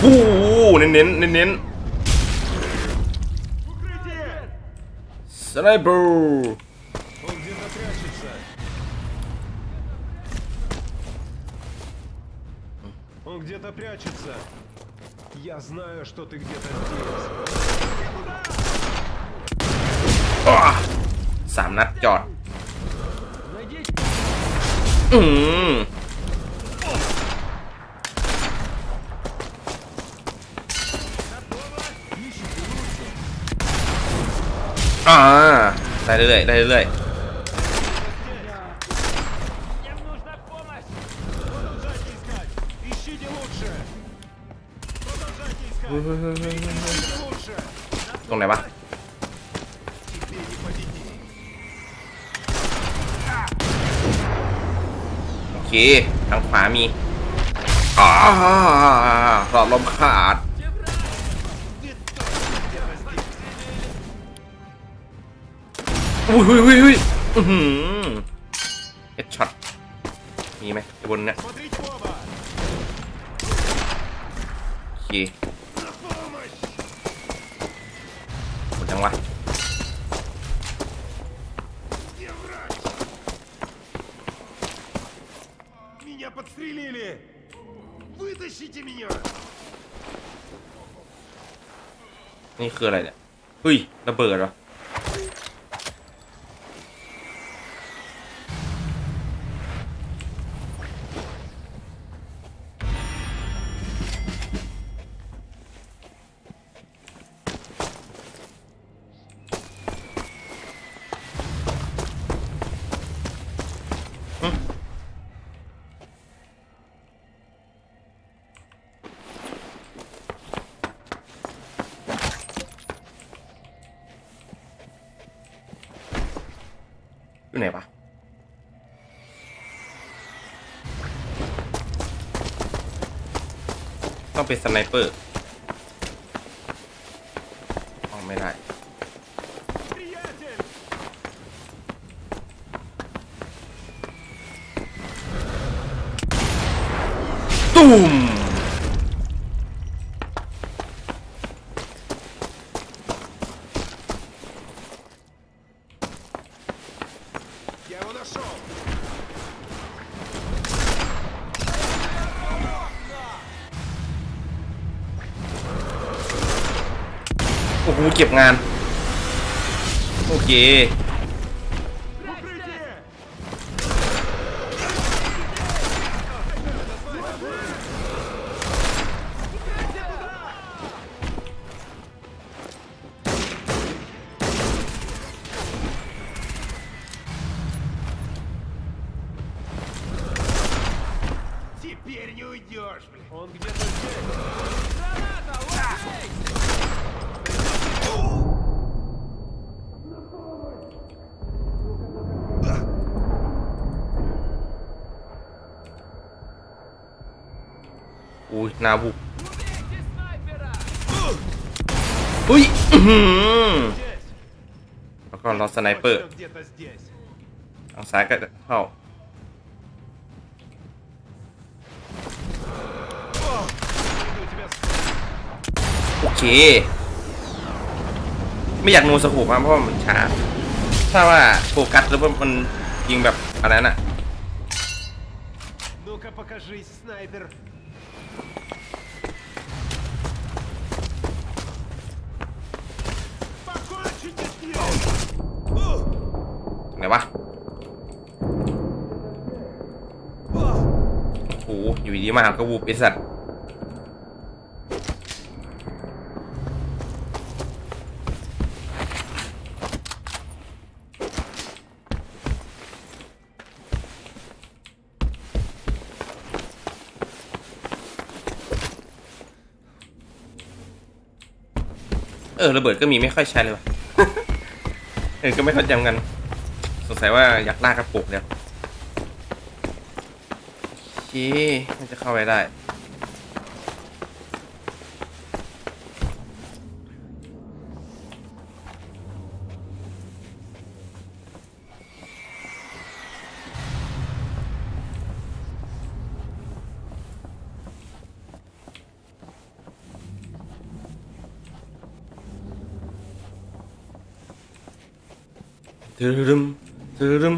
ฟูเน้นเน้นเน้นเน้นสไนเปอร์สามนัดจอดอืม เรื่อยๆได้เรื่อยๆตรงไหนวะโอเคทางขวามีอ๋อหลอดลมขาด อุ้ยอุ้ยอุ้ยอุ้ยอือเอ็ดช็อต มีไหมบนเนี่ยยี่คหมดยังวะนี่คืออะไรเนี่ยเฮ้ยระเบิดเหรอ อไหนวะต้องเป็นสไนเปอร์อ๋อไม่ได้ตูม อ้โหเก็บงาน โอเค อุ้ยนาบุกอุ้ยแล้วก็รอสไนเปอร์เอาสายก็เข้าโอเค ไม่อยากโนสกูปมาเพราะมันช้า ถ้าว่าโฟกัสแล้วมันยิงแบบอะไรน่ะ ไหนวะโอ้โหอยู่ดีมาก็วูบไอสัตว์ เออระเบิดก็มีไม่ค่อยใช้เลยวะเออก็ไม่ค่อยจำกัน สงสัยว่าอยากลากกระปุกเนี่ยโอเคน่าจะเข้าไปได้ ตึรึ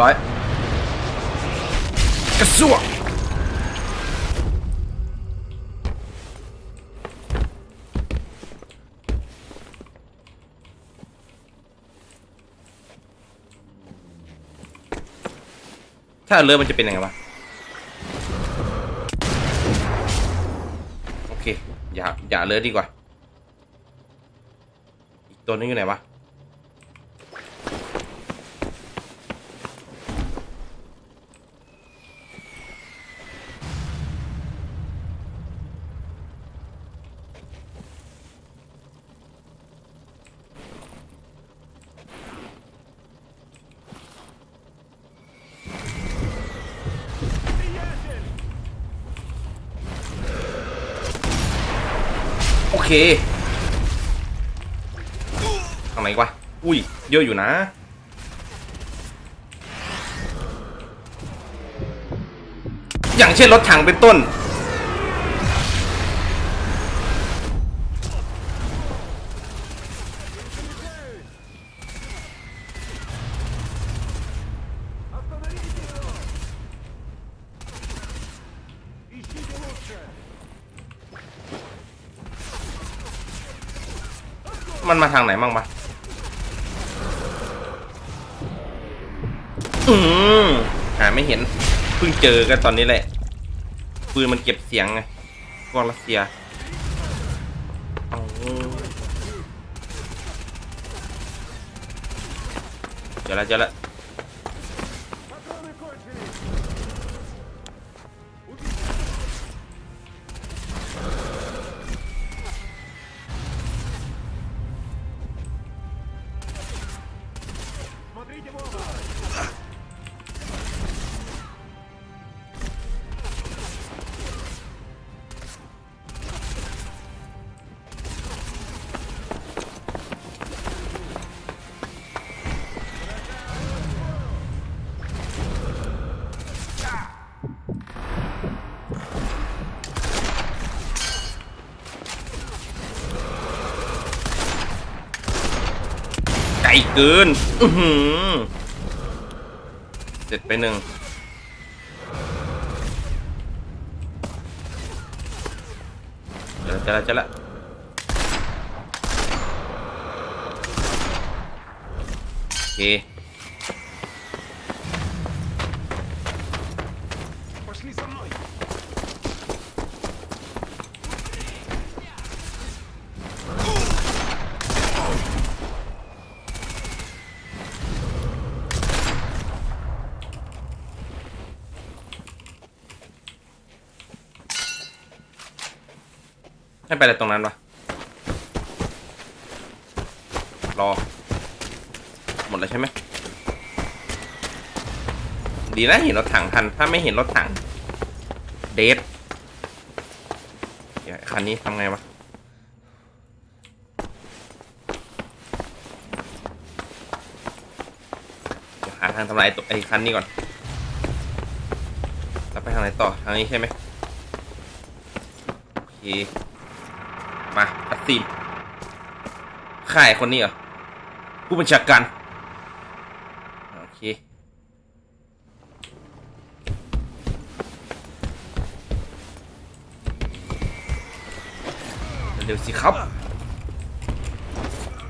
ร้อยกระซวกถ้าเรือมันจะเป็นยังไงวะโอเค อย่าอย่าเลือดีกว่า อีกตัวนึงอยู่ไหนวะ เคทางไหนวะ อุ้ย เยอะอยู่นะ อย่างเช่นรถถังเป็นต้น มันมาทางไหนบ้างปะอืมหาไม่เห็น เพิ่งเจอกันตอนนี้แหละ ปืนมันเก็บเสียงไงพวกรัสเซียเอาเจอแล้วเจอแล้ว เกินอือหือเจ็ดไปหนึ่งจะละจะละจอแล้วโอเค ให้ไปอะไรตรงนั้นวะรอ หมดแล้วใช่ไหมดีนะเห็นรถถังทัน ถ้าไม่เห็นรถถัง เดทเดี๋ยวคันนี้ทำไงวะเดี๋ยวหาทางทำลายตัวไอ้คันนี้ก่อนแล้วไปทางไหนต่อ ทางนี้ใช่ไหมโอเค มาตัดซีนค่ายคนนี้เหรอ ผู้บัญชาการ โอเค เร็วสิครับ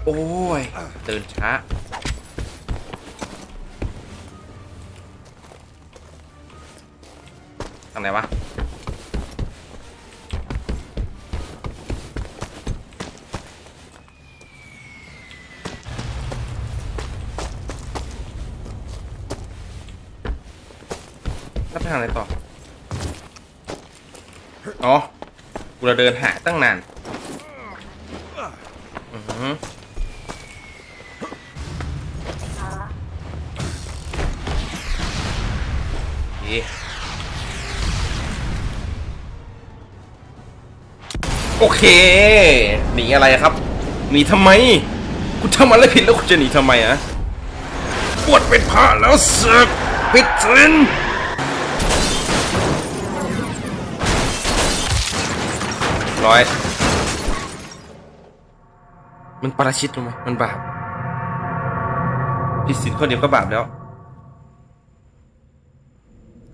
โอ้ยเดินช้าทางไหนวะ แล้วไปทางไหนต่อ อ๋อ กูเราเดินหาตั้งนานอืมโอเค หนีอะไรครับ หนีทำไม กูทำอะไรผิดแล้วกูจะหนีทำไมอะปวดเป็นผ้าแล้วเสกปิดสิน ร้อย มันปาราชิตรู้ไหมมันบาปผิดศีลคนเดียวก็บาปแล้ว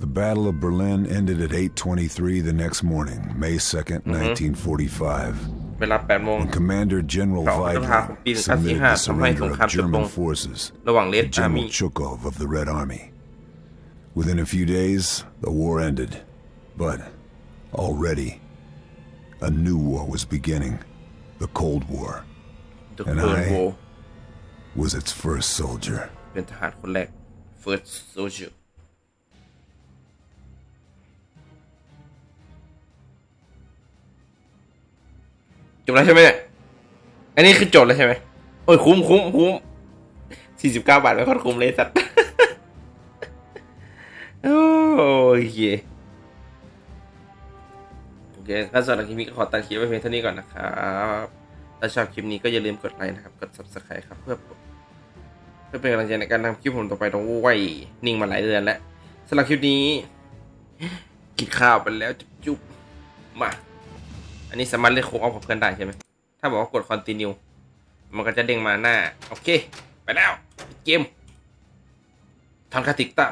The Battle of Berlin ended at 8:23 the next morning, May 2nd, 1945. เวลา8โมง When Commander General เก่าพฤษภาคมปี Weidler submitted the 1945ทำให้ส surrender งคราม of จบลง German forces ระหว่างเล to ดอาร์มี่ General Chukov of the Red Army. Within a few days, the war ended, but already a new war was beginning. The Cold War The And Cold I- War was its first soldier. เป็นทหารคนแรก First Soldier จบแล้วใช่ไหมเนี่ย อันนี้คือจบแล้วใช่ไหมโอ้ยคุ้มคุ้มคุ้มสี่สิบเก้าบาทไม่ค่อยคุ้มเลยสัตว์ โอ้ยเคโอ เคก็สำหรับคลิปนี้ก็ขอตัดคลิปไว้เพียงเท่านี้ก่อนนะครับถ้าชอบคลิปนี้ก็อย่าลืมกดไลค์นะครับ กด subscribe ครับเพื่อเพื่อเป็นกำลังใจในการทำคลิปผมต่อไปต้องไหวนิ่งมาหลายเดือนแล้วสำหรับคลิปนี้กินข้าวไปแล้วจุ๊บๆมา อันนี้สามารถเล่นโค้งออฟกับเพื่อนได้ใช่ไหมถ้าบอกว่ากด continue มันก็จะเด้งมาหน้า โอเค ไปแล้วเกมทางคาติกตา